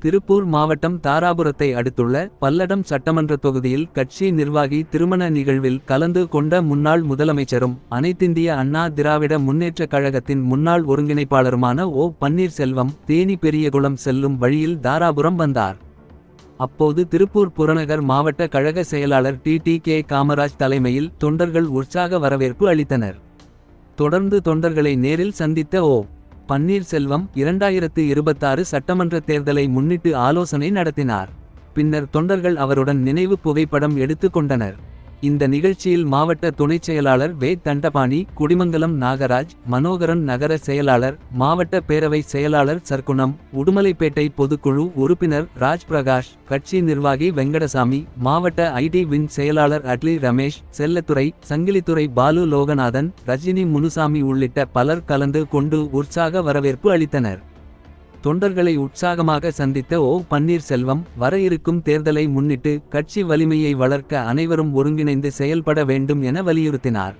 திருப்பூர் மாவட்டம் தாராபுரத்தை அடுத்துள்ள பல்லடம் சட்டமன்ற தொகுதியில் கட்சி நிர்வாகி திருமண நிகழ்வில் கலந்து கொண்ட முன்னாள் முதலமைச்சரும் அனைத்திந்திய அண்ணா திராவிட முன்னேற்றக் கழகத்தின் முன்னாள் ஒருங்கிணைப்பாளருமான ஓ. பன்னீர்செல்வம் தேனி பெரியகுளம் செல்லும் வழியில் தாராபுரம் வந்தார். அப்போது திருப்பூர் புறநகர் மாவட்ட கழக செயலாளர் டி. டி. கே. காமராஜ் தலைமையில் தொண்டர்கள் உற்சாக வரவேற்பு அளித்தனர். தொடர்ந்து தொண்டர்களை நேரில் சந்தித்த ஓ. பன்னீர்செல்வம் இரண்டாயிரத்து இருபத்தாறு சட்டமன்ற தேர்தலை முன்னிட்டு ஆலோசனை நடத்தினார். பின்னர் தொண்டர்கள் அவருடன் நினைவு புகைப்படம் எடுத்துக் கொண்டனர். இந்த நிகழ்ச்சியில் மாவட்ட துணைச் செயலாளர் வே. தண்டபாணி குடிமங்கலம் நாகராஜ் மனோகரன் நகர செயலாளர் மாவட்ட பேரவை செயலாளர் சர்க்குணம் உடுமலைப்பேட்டை பொதுக்குழு உறுப்பினர் ராஜ் பிரகாஷ் கட்சி நிர்வாகி வெங்கடசாமி மாவட்ட ஐடி வின் செயலாளர் அட்லி ரமேஷ் செல்லத்துறை சங்கிலித்துறை பாலு லோகநாதன் ரஜினி முனுசாமி உள்ளிட்ட பலர் கலந்து கொண்டு உற்சாக வரவேற்பு அளித்தனர். தொண்டர்களை உற்சாகமாக சந்தித்த ஓ. பன்னீர்செல்வம் வர இருக்கும் தேர்தலை முன்னிட்டு கட்சி வலிமையை வளர்க்க அனைவரும் ஒருங்கிணைந்து செயல்பட வேண்டும் என வலியுறுத்தினார்.